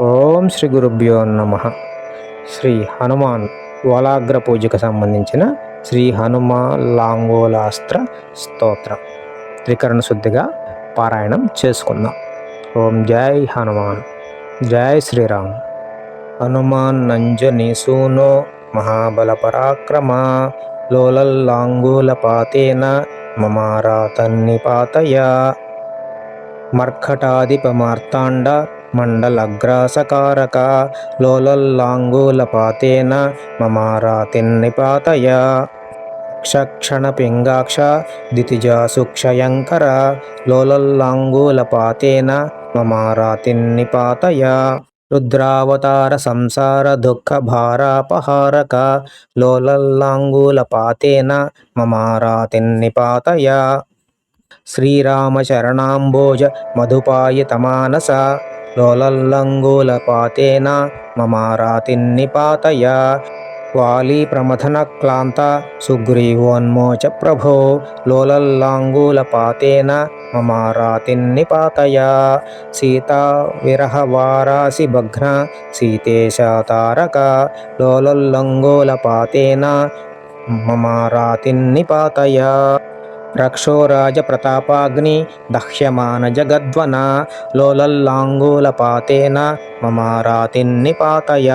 ఓం శ్రీ గురుభ్యో నమ. శ్రీ హనుమాన్ వలాగ్ర పూజకు సంబంధించిన శ్రీ హనుమ లాంగోలాస్త్ర స్తోత్ర. త్రికరణ శుద్ధిగా పారాయణం చేసుకుందాం. ఓం జై హనుమాన్. జై శ్రీరామ్. హనుమాన్ నంజనీసూనో మహాబల పరాక్రమ లోలల్లాంగూలపాతేన మమారాతన్నిపాతయ. మర్కటాధిపమార్తాండ మండలగ్రాసకారక లోలల్లాంగూలపాతేన మమారాతిన్నిపాతయ. క్షక్షణపింగాక్ష దితిజాసుక్షయంకర లోలల్లాంగూలపాతేన మమారాతిన్నిపాతయ. రుద్రావతార సంసార దుఃఖ భారాపహారక లోలల్లాంగూలపాతేన మమారాతిన్నిపాతయ. శ్రీరామచరణాంబోజ మధుపాయతమానస లోలల్లంగూలపాతేన మమారాతిన్నిపాతయ వాలీప్రమథనక్లాంత సుగ్రీవోన్మోచ ప్రభో. లోలల్లాంగూలపాతేన మమారాతిన్నిపాతయ సీతా విరహవారాసి భగ్న. సీతేశాతారక లోలల్లంగూలపాతేన మమారాతిన్నిపాతయ రక్షోరాజప్రతాపాగ్ని దహ్యమాన జగద్వన లోలల్లాంగూలపాతేన మమారాతిన్నిపాతయ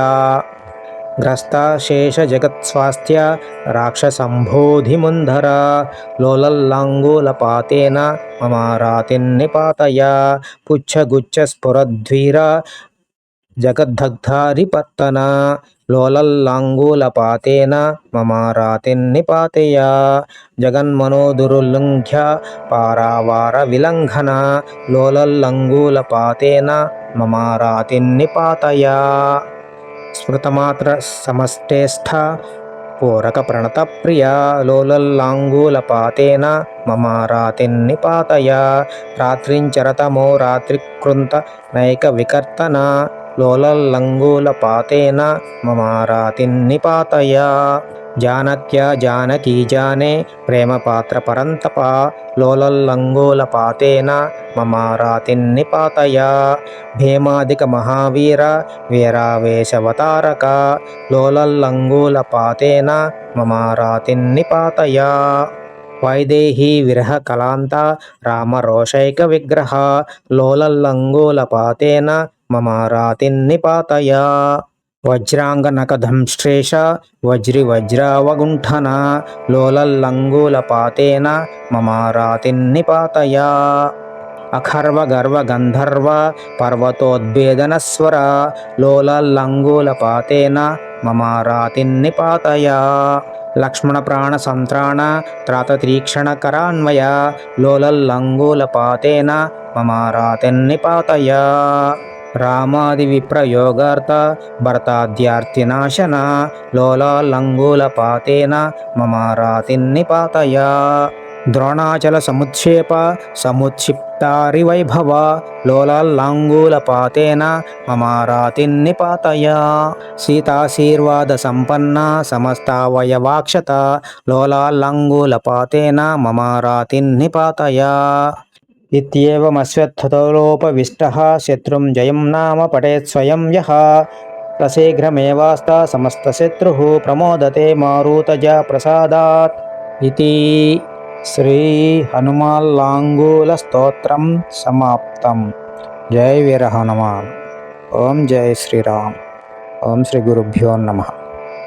గ్రస్తాశేషజగత్స్వాస్థ్య రాక్షసంబోధిముంధర లోలల్లాంగూలపాతేన మమారాతిన్నిపాతయ పుచ్చగుచ్చస్ఫురద్వీర జగద్ధగ్ధారిపత్తన లోలల్లాంగూలపాతేన మమారాతిన్నిపాతయ జగన్మనోదురుల్లంఘ్య పారావార విలంఘన లోలల్లంగూలపాతేన మమారాతిన్నిపాతయ. స్మృతమాత్ర సమస్తేష్ట పూరక ప్రణత ప్రియ లోలల్లాంగూలపాతేన మమారాతిన్నిపాతయ. రాత్రించరతమో రాత్రికృంత నైక వికర్తన లోలల్లంగూలపాతేన మమారాతిన్నిపాతయ జానక్య జానకీ జానే ప్రేమపాత్ర పరంతప లోలల్లంగూలపాతేన మమారాతిన్నిపాతయా భీమాదిక మహావీర వీరావేశవతారక లోలల్లంగూలపాతేన మమారాతిన్నిపాతయా వైదేహీ విరహ కలాంత రామరోషైక విగ్రహ లోలల్లంగూల పాతేన లోలల్లంగూలపాతేన మమారాతిన్నిపాతయ. వజ్రాంగనకధంశ్రేష వజ్రి వజ్రావగుంఠన లోలల్లంగూల పాతేన లోలల్లంగూలపాతేన మమారాతిన్నిపాతయ. అఖర్వ గర్వ గంధర్వ పర్వతోద్భేదనస్వర లోలల్లంగూలపాతేన మమారాతిన్నిపాతయ. లక్ష్మణ ప్రాణ సంత్రాణ త్రాతతీక్షణ కరాన్వయ లోలల్లంగూలపాతేన మమారాతిన్నిపాతయ రామాది విప్రయోగార్థ భరతాద్యార్తినాశన లోలాలంగూలపాతేన మమారాతిన్నిపాతయ ద్రోణాచల సముక్షేప సముక్షిప్తారి వైభవ లోలాల్లాంగూలపాతేన మమారాతిన్నిపాతయ. సీతాశీర్వాద సంపన్న సమస్తావయవాక్షత లోలాల్లాంగూలపాతేన మమారాతిన్నిపాతయ. ఇత్యేవమశ్వత్థతోలోపవిష్టः శత్రుం జయం నామ పటేత్ స్వయం యः. సశీఘ్రమేవాస్తా సమస్తశత్రుः ప్రమోదతే మారుతజ ప్రసాదాత్. ఇది శ్రీ హనుమాల్లాంగూల స్తోత్రం సమాప్తం. జై వీర హనుమాన్ ఓం జై శ్రీరామ్. ఓం శ్రీ గురుభ్యో నమః.